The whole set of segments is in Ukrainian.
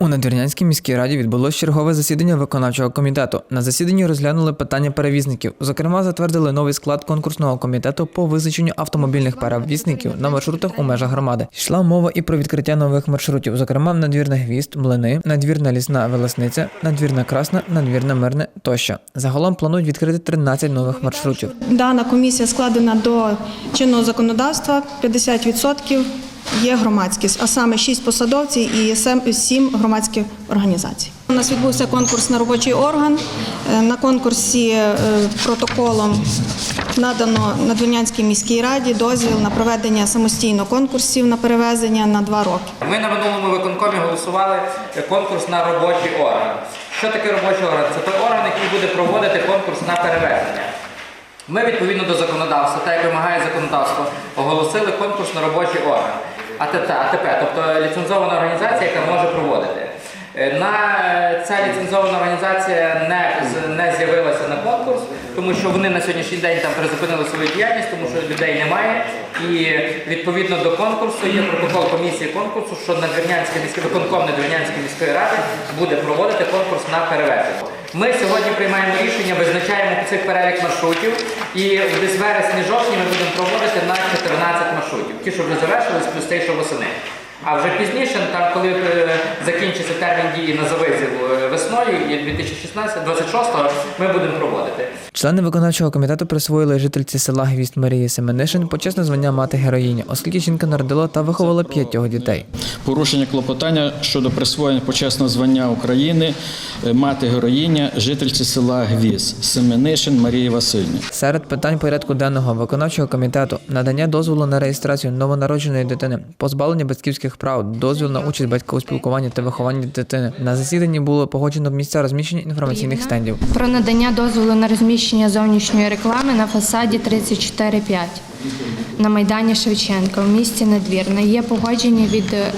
У Надвірнянській міській раді відбулось чергове засідання виконавчого комітету. На засіданні розглянули питання перевізників. Зокрема, затвердили новий склад конкурсного комітету по визначенню автомобільних перевізників на маршрутах у межах громади. Йшла мова і про відкриття нових маршрутів, зокрема надвірна гвізд, млини, надвірна лісна велесниця, надвірна красна, надвірна мирне тощо. Загалом планують відкрити 13 нових маршрутів. Дана комісія складена до чинного законодавства. 50% є громадськість, а саме 6 посадовців і 7 громадських організацій. У нас відбувся конкурс на робочий орган. Е, На конкурсі е, протоколом надано Надвірнянській міській раді дозвіл на проведення самостійно конкурсів на перевезення на два роки. Ми на минулому виконкомі голосували конкурс на робочий орган. Що таке робочий орган? Це той орган, який буде проводити конкурс на перевезення. Ми відповідно до законодавства, так як вимагає законодавство, оголосили конкурс на робочий орган. АТТ, АТП, тобто ліцензована організація, яка може проводити. Е, На ця ліцензована організація не, не з'явилася на конкурс, тому що вони на сьогоднішній день там призупинили свою діяльність, тому що людей немає. І відповідно до конкурсу є протокол комісії конкурсу, що Надвірнянська міська виконком Надвірнянської міської ради буде проводити конкурс на перевезення. Ми сьогодні приймаємо рішення, визначаємо цих перелік маршрутів, і десь вересні-жовтні ми будемо проводити на 14 маршрутів. Ті, що вже завершились, плюс ті, що восени. А вже пізніше, там, коли е, закінчиться термін дії на завизів е, весною і 2016-26 ми будемо проводити. Члени виконавчого комітету присвоїли жительці села Гвізд Марії Семенишин почесне звання мати героїні, оскільки жінка народила та виховала п'ятьох дітей. порушення клопотання щодо присвоєння почесного звання України е, мати героїня, жительці села Гвіз, Семенишин Марії Васильівни. Серед питань порядку денного виконавчого комітету надання дозволу на реєстрацію новонародженої дитини, позбавлення батьківських прав, дозвіл на участь батька у спілкуванні та вихованні дитини. На засіданні було погоджено місця розміщення інформаційних стендів. Про надання дозволу на розміщення зовнішньої реклами на фасаді 34.5 на Майдані Шевченка в місті Надвірна. Є погодження від е,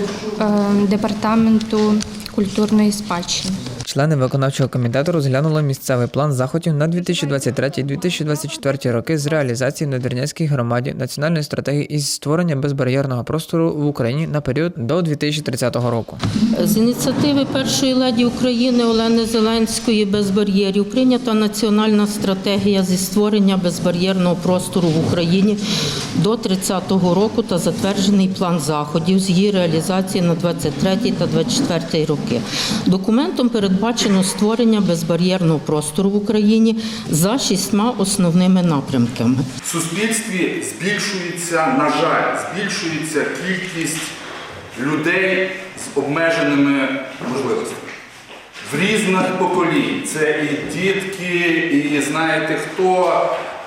департаменту культурної спадщини. Члени виконавчого комітету розглянули місцевий план заходів на 2023-2024 роки з реалізації в Надвірнянській громаді національної стратегії із створення безбар'єрного простору в Україні на період до 2030 року. З ініціативи першої леді України Олени Зеленської без бар'єрів прийнята національна стратегія зі створення безбар'єрного простору в Україні до 30-го року та затверджений план заходів з її реалізації на 23 та 24 роки. Документом передбачено створення безбар'єрного простору в Україні за шістьма основними напрямками. В суспільстві збільшується, на жаль, збільшується кількість людей з обмеженими можливостями. В різних поколінь. Це і дітки, і знаєте хто.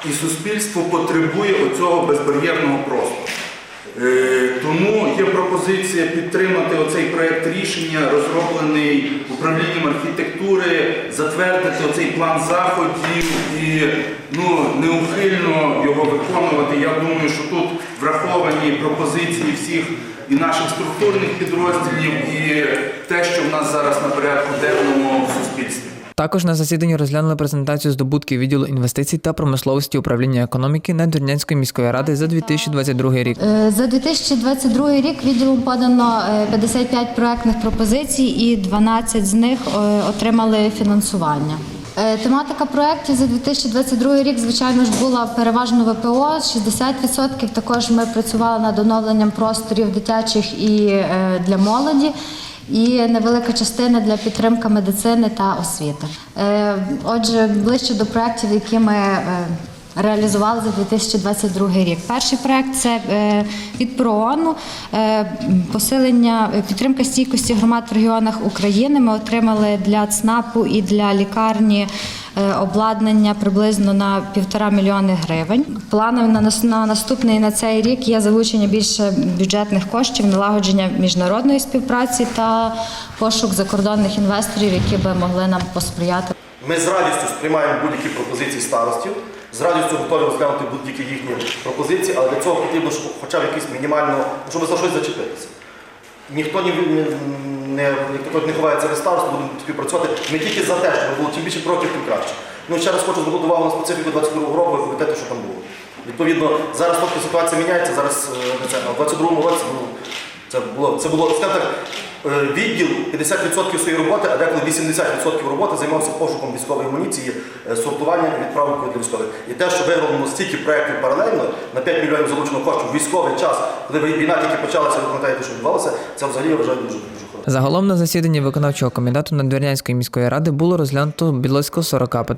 І суспільство потребує оцього безбар'єрного простору. Пропозиція підтримати оцей проєкт рішення, розроблений управлінням архітектури, затвердити оцей план заходів і ну, неухильно його виконувати. Я думаю, що тут враховані пропозиції всіх і наших структурних підрозділів, і те, що в нас зараз на порядку денному в суспільстві. Також на засіданні розглянули презентацію здобутків відділу інвестицій та промисловості управління економіки Надвірнянської міської ради за 2022 рік. Е, За 2022 рік відділом подано е, 55 проектних пропозицій і 12 з них е, отримали фінансування. Е, Тематика проєктів за 2022 рік, звичайно ж, була переважно ВПО, 60%. Також ми працювали над оновленням просторів дитячих і е, для молоді. І невелика частина для підтримки медицини та освіти. Е, Отже, ближче до проєктів, які ми е, реалізували за 2022 рік. Перший проект це е, від ПРООНу посилення підтримка стійкості громад в регіонах України. Ми отримали для ЦНАПу і для лікарні. Е, Обладнання приблизно на півтора мільйони гривень. Планом на на наступний на цей рік є залучення більше бюджетних коштів, налагодження міжнародної співпраці та пошук закордонних інвесторів, які би могли нам посприяти. Ми з радістю сприймаємо будь-які пропозиції старостів, з радістю готові розглянути будь-які їхні пропозиції, але для цього потрібно щоб хоча б якийсь мінімально, щоб за щось зачепитися. Ніхто не, не, не, не ховається від старості, будемо співпрацювати. Ми тільки за те, щоб було чим більше проти, тим краще. Ну, ще раз хочу звернути увагу на специфіку 22 року, і комітету, що там було. Відповідно, зараз трохи ситуація міняється, зараз е, не це, в 22 році ну, це було, це було, скажімо так, відділ 50% своєї роботи, а деколи 80% роботи займався пошуком військової амуніції, е, сортуванням і відправкою для військових. І те, що виграно стільки проєктів паралельно, на 5 мільйонів залучено коштів військовий час, коли війна тільки почалася, ви пам'ятаєте, що відбувалося, це взагалі я вважаю дуже дуже. Загалом на засіданні виконавчого комітету Надвірнянської міської ради було розглянуто близько 40 питань.